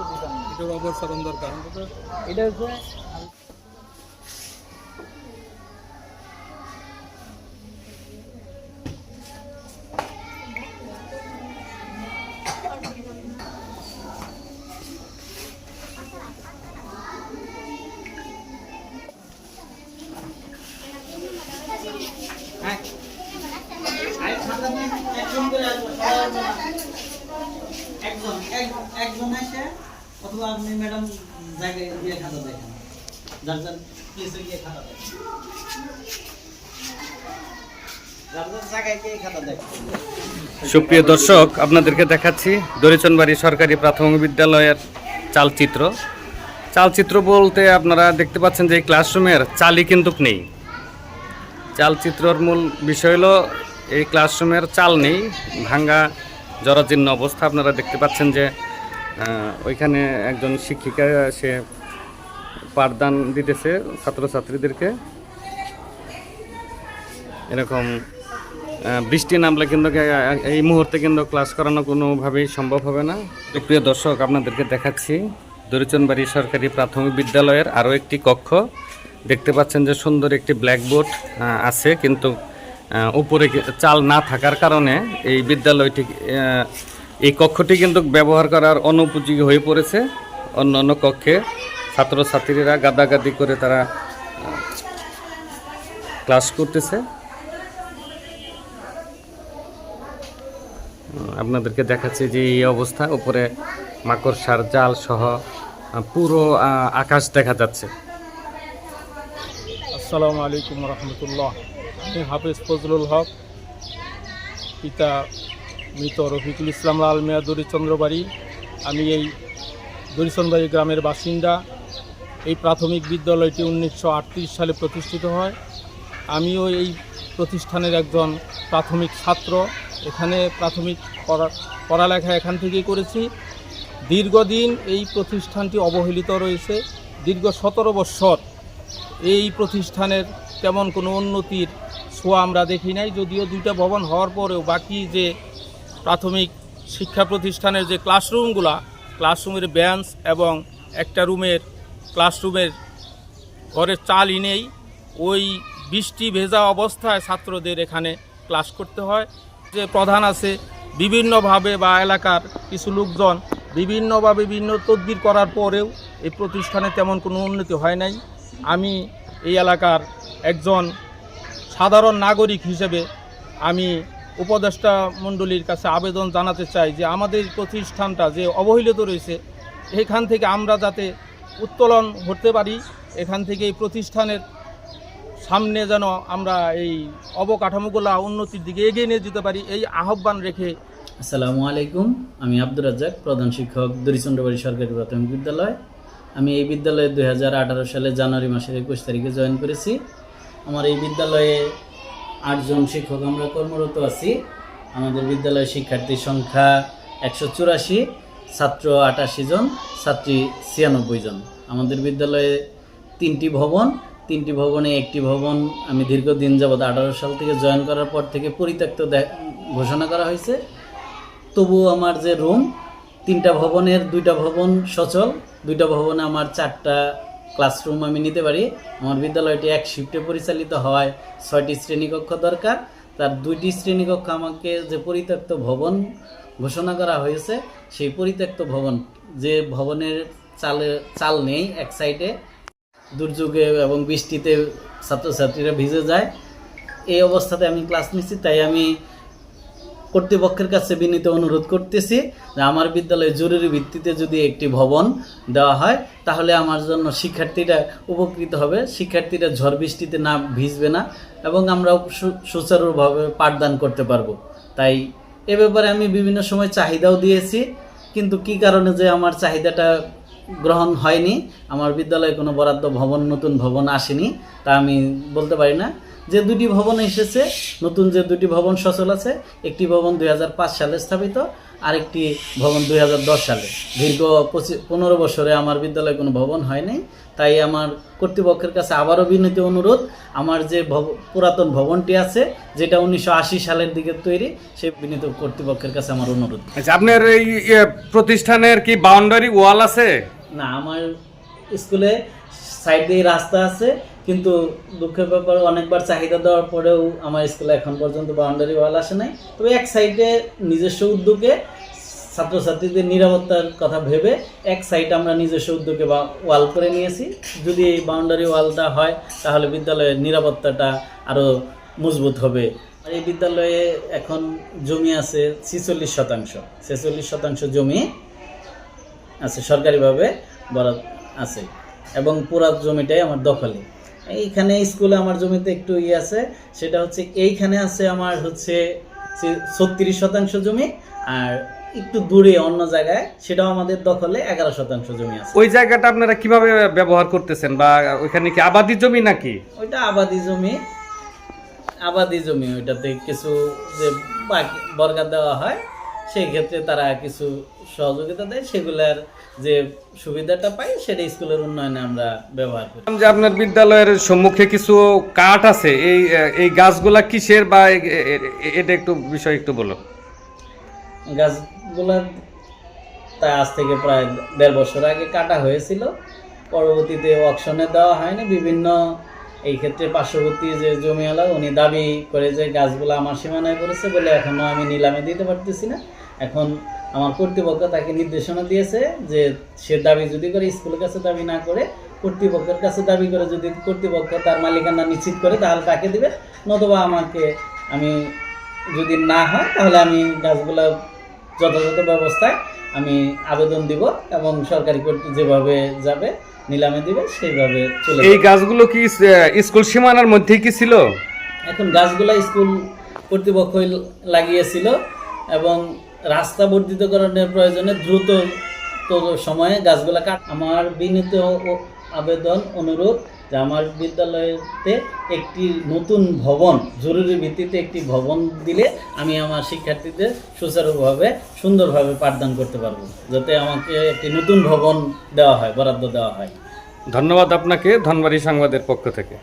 একটু দিতাম না। দরকার এটা হচ্ছে একজন এক- একজন এসে অথবা আপনি ম্যাডাম জায়গায় গিয়ে খাতা দেখেন। যার যার প্লেসে গিয়ে খাতা দেখেন। সুপ্রিয় দর্শক, আপনাদেরকে দেখাচ্ছি দরিচনবাড়ি সরকারি প্রাথমিক বিদ্যালয়ের চালচিত্র। চালচিত্র বলতে আপনারা দেখতে পাচ্ছেন যে এই ক্লাসরুমের চালই কিন্তু নেই। চালচিত্রর মূল বিষয় হলো, এই ক্লাসরুমের চাল নেই। ভাঙ্গা, জরাজীর্ণ অবস্থা আপনারা দেখতে পাচ্ছেন যে ওইখানে একজন শিক্ষিকা, সে পাঠদান দিতেছে ছাত্রছাত্রীদেরকে। এরকম বৃষ্টি নামলে কিন্তু এই মুহূর্তে কিন্তু ক্লাস করানো কোনোভাবেই সম্ভব হবে না। প্রিয় দর্শক, আপনাদেরকে দেখাচ্ছি, দরিচনবাড়ি সরকারি প্রাথমিক বিদ্যালয়ের আরও একটি কক্ষ। দেখতে পাচ্ছেন যে সুন্দর একটি ব্ল্যাকবোর্ড আছে, কিন্তু উপরে চাল না থাকার কারণে এই বিদ্যালয়টি এই কক্ষটি কিন্তু ব্যবহার করার অনুপযোগী হয়ে পড়েছে। অন্য অন্য কক্ষে ছাত্রছাত্রীরা গাদাগাদি করে তারা ক্লাস করতেছে। আপনাদেরকে দেখাচ্ছে যে এই অবস্থা, উপরে মাকড়সার জাল সহ পুরো আকাশ দেখা যাচ্ছে। আসসালামু আলাইকুম রহমতুল্লাহ। হাফেজ ফজলুল হক, পিতা মৃত রফিকুল ইসলাম লাল মিয়া দরিচন্দ্রবাড়ি আমি এই দরিচন্দ্রবাড়ি গ্রামের বাসিন্দা। এই প্রাথমিক বিদ্যালয়টি উনিশশো আটত্রিশ সালে প্রতিষ্ঠিত হয়। আমিও এই প্রতিষ্ঠানের একজন প্রাথমিক ছাত্র। এখানে প্রাথমিক পড়া, পড়ালেখা এখান থেকেই করেছি। দীর্ঘদিন এই প্রতিষ্ঠানটি অবহেলিত রয়েছে। দীর্ঘ সতেরো বৎসর এই প্রতিষ্ঠানের তেমন কোনো উন্নতির ছোঁয়া আমরা দেখি নাই। যদিও দুইটা ভবন হওয়ার পরেও বাকি যে প্রাথমিক শিক্ষা প্রতিষ্ঠানের যে ক্লাসরুমগুলা, ক্লাসরুমের বেঞ্চ এবং একটা রুমের, ক্লাসরুমের ঘরের চালই নেই, ওই বৃষ্টি ভেজা অবস্থায় ছাত্রদের এখানে ক্লাস করতে হয়। যে প্রধান আছে, বিভিন্নভাবে বা এলাকার কিছু লোকজন বিভিন্নভাবে বিভিন্ন তদবির করার পরেও এই প্রতিষ্ঠানে তেমন কোনো উন্নতি হয় নাই। আমি এই এলাকার একজন সাধারণ নাগরিক হিসেবে আমি উপদেষ্টা মণ্ডলীর কাছে আবেদন জানাতে চাই যে আমাদের প্রতিষ্ঠানটা যে অবহেলিত রয়েছে, এখান থেকে আমরা যাতে উত্তোলন হতে পারি, এখান থেকে এই প্রতিষ্ঠানের সামনে যেন আমরা এই অবকাঠামোগুলা উন্নতির দিকে এগিয়ে নিয়ে যেতে পারি, এই আহ্বান রেখে আসসালামু আলাইকুম। আমি আব্দুর রাজ্জাক, প্রধান শিক্ষক দরিচন্দ্রবাড়ি সরকারি প্রাথমিক বিদ্যালয়। আমি এই বিদ্যালয়ে দু হাজার আঠারো সালে জানুয়ারি মাসের একুশ তারিখে জয়েন করেছি। আমার এই বিদ্যালয়ে আটজন শিক্ষক আমরা কর্মরত আছি। আমাদের বিদ্যালয়ের শিক্ষার্থীর সংখ্যা একশো চুরাশি, ছাত্র আটাশি জন, ছাত্রী ছিয়ানব্বই জন। আমাদের বিদ্যালয়ে তিনটি ভবন, তিনটি ভবনে একটি ভবন আমি দীর্ঘদিন যাবৎ আঠারো সাল থেকে জয়েন করার পর থেকে পরিত্যক্ত ঘোষণা করা হয়েছে। তবুও আমার যে রুম, তিনটা ভবনের দুইটা ভবন সচল, দুইটা ভবনে আমার চারটা ক্লাসরুম আমি নিতে পারি। আমার বিদ্যালয়টি এক শিফটে পরিচালিত হয় ছয়টি শ্রেণীকক্ষ দরকার। তার দুইটি শ্রেণীকক্ষ আমাকে যে পরিত্যক্ত ভবন ঘোষণা করা হয়েছে, সেই পরিত্যক্ত ভবন, যে ভবনের চালে, চাল নেই এক সাইডে দুর্যোগে এবং বৃষ্টিতে ছাত্রছাত্রীরা ভিজে যায়। এই অবস্থাতে আমি ক্লাস নিচ্ছি, তাই আমি কর্তৃপক্ষের কাছে বিনীত অনুরোধ করতেছি যে আমার বিদ্যালয়ে জরুরি ভিত্তিতে যদি একটি ভবন দেওয়া হয়, তাহলে আমার জন্য শিক্ষার্থীরা উপকৃত হবে। শিক্ষার্থীরা ঝড় বৃষ্টিতে না ভিজবে না এবং আমরা সুচারুভাবে পাঠদান করতে পারব। তাই এ ব্যাপারে আমি বিভিন্ন সময় চাহিদাও দিয়েছি, কিন্তু কি কারণে যে আমার চাহিদাটা গ্রহণ হয়নি, আমার বিদ্যালয়ে কোনো বরাদ্দ ভবন, নতুন ভবন আসেনি, তা আমি বলতে পারি না। যে দুটি ভবন এসেছে নতুন যে দুটি ভবন সচল আছে একটি ভবন দুই হাজার পাঁচ সালে স্থাপিত আরেকটি ভবন দুই হাজার দশ সালে। দীর্ঘ পঁচিশ পনেরো বছরে আমার বিদ্যালয়ে কোনো ভবন হয়নি তাই আমার কর্তৃপক্ষের কাছে আবারও বিনীত অনুরোধ আমার যে ভব- পুরাতন ভবনটি আছে যেটা উনিশশো আশি সালের দিকে তৈরি সেই বিনীত কর্তৃপক্ষের কাছে আমার অনুরোধ। আচ্ছা আপনার এই প্রতিষ্ঠানের কি বাউন্ডারি ওয়াল আছে? না আমার স্কুলে সাইড দিয়ে রাস্তা আছে কিন্তু দুঃখের ব্যাপার, অনেকবার চাহিদা দেওয়ার পরেও আমার স্কুলে এখন পর্যন্ত বাউন্ডারি ওয়াল আসে নাই। তবে এক সাইডে নিজস্ব উদ্যোগে ছাত্রছাত্রীদের নিরাপত্তার কথা ভেবে এক সাইড আমরা নিজস্ব উদ্যোগে বা ওয়াল করে নিয়েছি। যদি এই বাউন্ডারি ওয়ালটা হয়, তাহলে বিদ্যালয়ের নিরাপত্তাটা আরও মজবুত হবে। আর এই বিদ্যালয়ে এখন জমি আছে ছিচল্লিশ শতাংশ। ছেচল্লিশ শতাংশ জমি আছে, সরকারিভাবে বরাদ আছে। এবং পুরা জমিটাই আমার দখলে। এইখানে স্কুলে আমার জমিতে একটু ইয়ে আছে সেটা হচ্ছে এইখানে আছে আমার হচ্ছে ছত্রিশ শতাংশ জমি আর একটু দূরে অন্য জায়গায় সেটাও আমাদের দখলে এগারো শতাংশ জমি আছে। ওই জায়গাটা আপনারা কীভাবে ব্যবহার করতেছেন বা ওইখানে কি আবাদি জমি নাকি? ওইটা আবাদি জমি আবাদি জমি ওইটাতে কিছু যে বাকি বর্গা দেওয়া হয় সেই ক্ষেত্রে তারা কিছু সহযোগিতা দেয় সেগুলার যে সুবিধাটা পাই সেটা স্কুলের উন্নয়নে আমরা ব্যবহার করি। যে আপনার বিদ্যালয়ের সম্মুখে কিছু কাঠ আছে এই এই গাছগুলা কিসের বা এটা একটু বিষয় একটু বলো। গাছগুলা তা আজ থেকে প্রায় দেড় বছর আগে কাটা হয়েছিল। পরবর্তীতে অকশনে দেওয়া হয়নি। বিভিন্ন এই ক্ষেত্রে পার্শ্ববর্তী যে জমিওয়ালা উনি দাবি করে যে গাছগুলো আমার সীমানায় পড়েছে বলে এখনও আমি নিলামে দিতে পারতেছি না। এখন আমার কর্তৃপক্ষ তাকে নির্দেশনা দিয়েছে যে সে দাবি যদি করে স্কুলের কাছে দাবি না করে কর্তৃপক্ষের কাছে দাবি করে যদি কর্তৃপক্ষ তার মালিকানা নিশ্চিত করে তাহলে তাকে দেবে। নতুবা আমাকে আমি যদি না হয় তাহলে আমি গাছগুলো যথাযথ ব্যবস্থায় আমি আবেদন দিব এবং সরকারি যেভাবে যাবে নিলামে দিবে সেইভাবে চলে এই গাছগুলো কি স্কুল সীমানার মধ্যে কি ছিল? এখন গাছগুলা স্কুল কর্তৃপক্ষ লাগিয়েছিল এবং রাস্তা বর্ধিতকরণের প্রয়োজনে দ্রুত সময়ে গাছগুলা কাট আমার বিনীত আবেদন অনুরোধ যে আমার বিদ্যালয়তে একটি নতুন ভবন, জরুরি ভিত্তিতে একটি ভবন দিলে আমি আমার শিক্ষার্থীদের সুচারুভাবে, সুন্দরভাবে পাঠদান করতে পারব, যাতে আমাকে একটি নতুন ভবন দেওয়া হয়, বরাদ্দ দেওয়া হয়। ধন্যবাদ আপনাকে, ধনবাড়ি সংবাদের পক্ষ থেকে।